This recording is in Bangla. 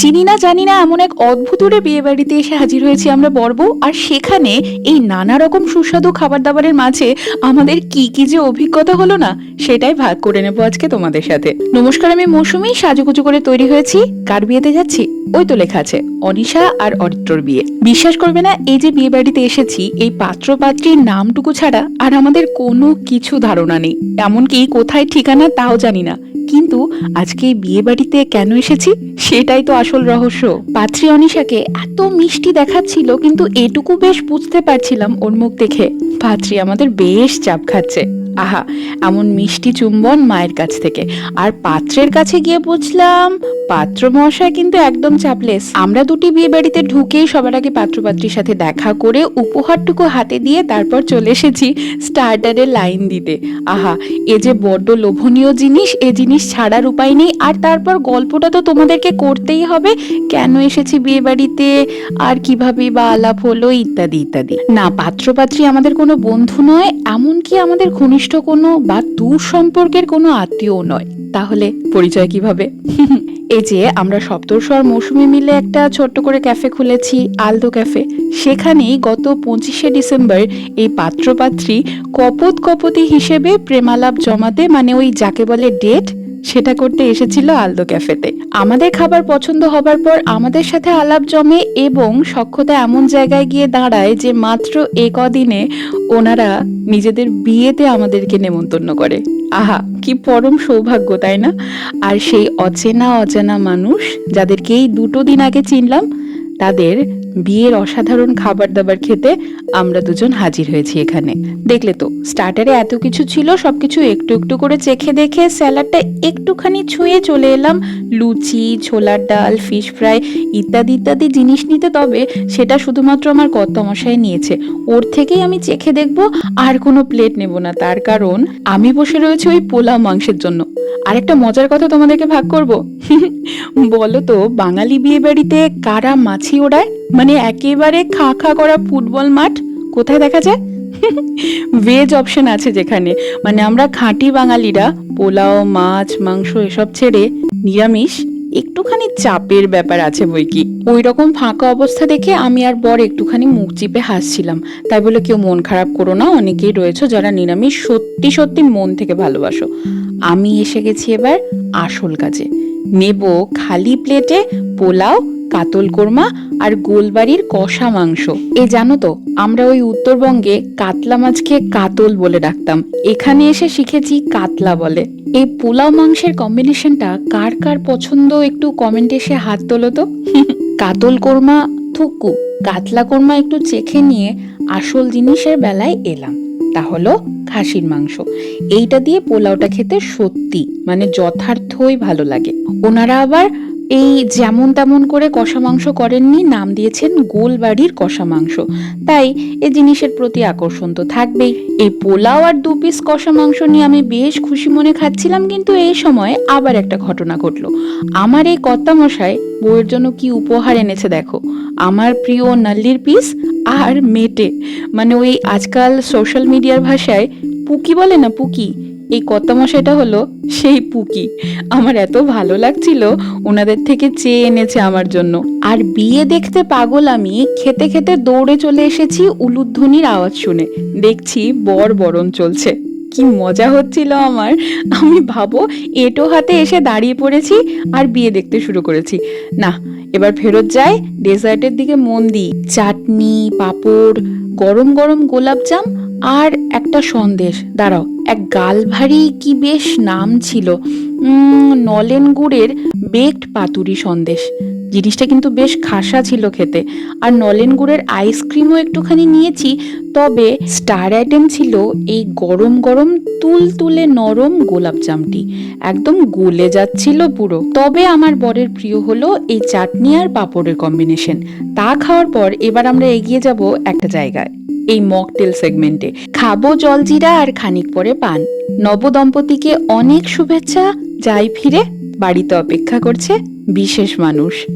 চিনি না, জানি না, এমন এক অদ্ভুতুরে বিয়ে বাড়িতে এসে হাজির হয়েছি আমরা বর্ব। আর সেখানে এই নানা রকম সুস্বাদু খাবার দাবারের মাঝে আমাদের কি কি যে অভিজ্ঞতা হলো না, সেটাই ভাগ করে নেব আজকে তোমাদের সাথে। নমস্কার, আমি মৌসুমি, সাজুগুজু করে তৈরি হয়েছি। কার বিয়েতে যাচ্ছি? ওই তো লেখা আছে, অনিশা আর অরিত্রর বিয়ে। বিশ্বাস করবে না, এই যে বিয়ে বাড়িতে এসেছি, এই পাত্র পাত্রীর নামটুকু ছাড়া আর আমাদের কোনো কিছু ধারণা নেই। এমনকি কোথায় ঠিকানা তাও জানি না। কিন্তু আজকে বিয়ে বাড়িতে কেন এসেছি? সেটাই তো আসল রহস্য। পাত্রী অনিশাকে এত মিষ্টি দেখাচ্ছিল, কিন্তু এটুকু বেশ বুঝতে পারছিলাম ওর মুখ দেখে। পাত্রী আমাদের বেশ চাপ খাচ্ছে। আহা, এমন মিষ্টি চুম্বন মায়ের কাছ থেকে। আর পাত্রের কাছে গিয়ে বুঝলাম, পাত্র মহাশয় কিন্তু একদম চাপলেস। আমরা দুটি বিয়ে বাড়িতে ঢুকেই সবার আগে পাত্রপাত্রীর সাথে দেখা করে উপহারটুকু হাতে দিয়ে তারপর চলে এসেছি স্টার্টারের লাইন দিতে। আহা, এ যে বড্ড লোভনীয় জিনিস, এ জিনিস ছাড়ার উপায় নেই। আর তারপর গল্পটা তো তোমাদেরকে করতেই হবে, কেন এসেছি বিয়ে বাড়িতে, আর কীভাবে বা আলাপ হলো, ইত্যাদি ইত্যাদি। না, পাত্রপাত্রী আমাদের কোনো বন্ধু নয়, এমনকি আমাদের ঘনিষ্ঠ কোনো বা দূর সম্পর্কের কোনো আত্মীয় নয়। তাহলে পরিচয় কীভাবে? এই যে আমরা সপ্তস্বর মৌসুমি মিলে একটা ছোট্ট করে ক্যাফে খুলেছি, আলদো ক্যাফে। সেখানেই গত পঁচিশে ডিসেম্বর এই পাত্রপাত্রী কপত কপতি হিসেবে প্রেমালাপ জমাতে মানে ওই যাকে বলে ডেট সেটা করতে এসেছিল আলদো ক্যাফেতে। আমাদের খাবার পছন্দ হবার পর আমাদের সাথে আলাপ জমে এবং সক্ষতা এমন জায়গায় গিয়ে দাঁড়ায় যে মাত্র এ কদিনে ওনারা নিজেদের বিয়েতে আমাদেরকে নেমন্তন্ন করে। আহা, কি পরম সৌভাগ্য, তাই না? আর সেই অচেনা অজানা মানুষ, যাদেরকে এই দুটো দিন আগে চিনলাম, তাদের বিয়ের অসাধারণ খাবার দাবার খেতে আমরা দুজন হাজির হয়েছি এখানে। দেখলে তো, স্টার্টারে এত কিছু ছিল, সবকিছু একটু একটু করে চেখে দেখে স্যালাডটা একটুখানি ছুঁয়ে চলে এলাম। লুচি, ছোলার ডাল, ফিশ ফ্রাই ইত্যাদি ইত্যাদি জিনিস নিতে, তবে সেটা শুধুমাত্র আমার কর্তমশাই নিয়েছে। ওর থেকেই আমি চেখে দেখব, আর কোনো প্লেট নেব না। তার কারণ, আমি বসে রয়েছি ওই পোলাও মাংসের জন্য। আর একটা মজার কথা তোমাদেরকে ভাগ করব। বলো তো, বাঙালি বিয়ে বাড়িতে কারা মাছি ওড়ায়? মানে একেবারে খা খা করা ফুটবল মাঠ? কোথায় দেখা যায়? ভেজ অপশন আছে যেখানে। মানে আমরা খাঁটি বাঙালিরা, পোলাও, মাছ, মাংস এসব ছেড়ে নিরামিষ, একটুখানি চাপের ব্যাপার আছে বই কি। ওই রকম ফাঁকা অবস্থা দেখে আমি আর বর একটুখানি মুখ চিপে হাসছিলাম। তাই বলে কেউ মন খারাপ করো না, অনেকেই রয়েছে যারা নিরামিষ সত্যি সত্যি মন থেকে ভালোবাসো। আমি এসে গেছি এবার আসল কাজে। নেব খালি প্লেটে পোলাও কাতল কোরমা আর গোলবাড়ির কষা মাংস। এ জানো তো, আমরা ওই উত্তরবঙ্গে কাতলা মাছকে কাতল বলে ডাকতাম। এখানে এসে শিখেছি কাতলা বলে। এই পোলাও মাংসের কম্বিনেশনটা কার কার পছন্দ একটু কমেন্টে এসে হাত তোলো তো। কাতল কোরমা, থুকু। কাতলা কোরমা একটু চেখে নিয়ে আসল জিনিসের বেলায় এলাম। তা হলো খাসির মাংস। এইটা দিয়ে পোলাওটা খেতে সত্যি মানে যথার্থই ভালো লাগে। ওনারা আবার এই যেমন তেমন করে কষা মাংস করেননি, নাম দিয়েছেন গোলবাড়ির কষা মাংস। তাই এ জিনিসের প্রতি আকর্ষণ তো থাকবেই। এই পোলাও আর দু পিস কষা মাংস নিয়ে আমি বেশ খুশি মনে খাচ্ছিলাম, কিন্তু এই সময় আবার একটা ঘটনা ঘটলো। আমার এই কর্তামশাই বউয়ের জন্য কি উপহার এনেছে দেখো। আমার প্রিয় নাল্লির পিস আর মেটে। মানে ওই আজকাল সোশ্যাল মিডিয়ার ভাষায় পুকি বলে না পুকি? এই কর্তামশাইটা হলো সেই পুকি। আমার এত ভালো লাগছিল, ওনাদের থেকে চেয়ে এনেছে আমার জন্য। আর বিয়ে দেখতে পাগল আমি, খেতে খেতে দৌড়ে চলে এসেছি উলুধ্বনির আওয়াজ শুনে। দেখছি বর বরণ চলছে। কি মজা হচ্ছিল আমার। আমি ভাবো, এটো হাতে এসে দাঁড়িয়ে পড়েছি আর বিয়ে দেখতে শুরু করেছি। না, এবার ফেরত যাই ডেজার্টের দিকে মন দিই। চাটনি, পাঁপড়, গরম গরম গোলাপজাম আর একটা সন্দেশ, দাঁড়াও, এক গাল ভারী কি বেশ নাম ছিল? নলেন গুড়ের বেকড পাতুরি সন্দেশ। জিনিসটা কিন্তু বেশ খাসা ছিল খেতে। আর নলেন গুড়ের আইসক্রিমও একটুখানি নিয়েছি, তবে স্টার আইটেম ছিল এই গরম গরম তুল তুলে নরম গোলাপজামটি একদম গলে যাচ্ছিল পুরো। তবে আমার বরের প্রিয় হলো এই চাটনি আর পাঁপড়ের কম্বিনেশন তা খাওয়ার পর এবার আমরা এগিয়ে যাব একটা জায়গায়। এই মকটেল সেগমেন্টে। খাব জলজিরা আর খানিক পরে পান। নবদম্পতিকে অনেক শুভেচ্ছা, যাই ফিরে বাড়িতে অপেক্ষা করছে বিশেষ মানুষ।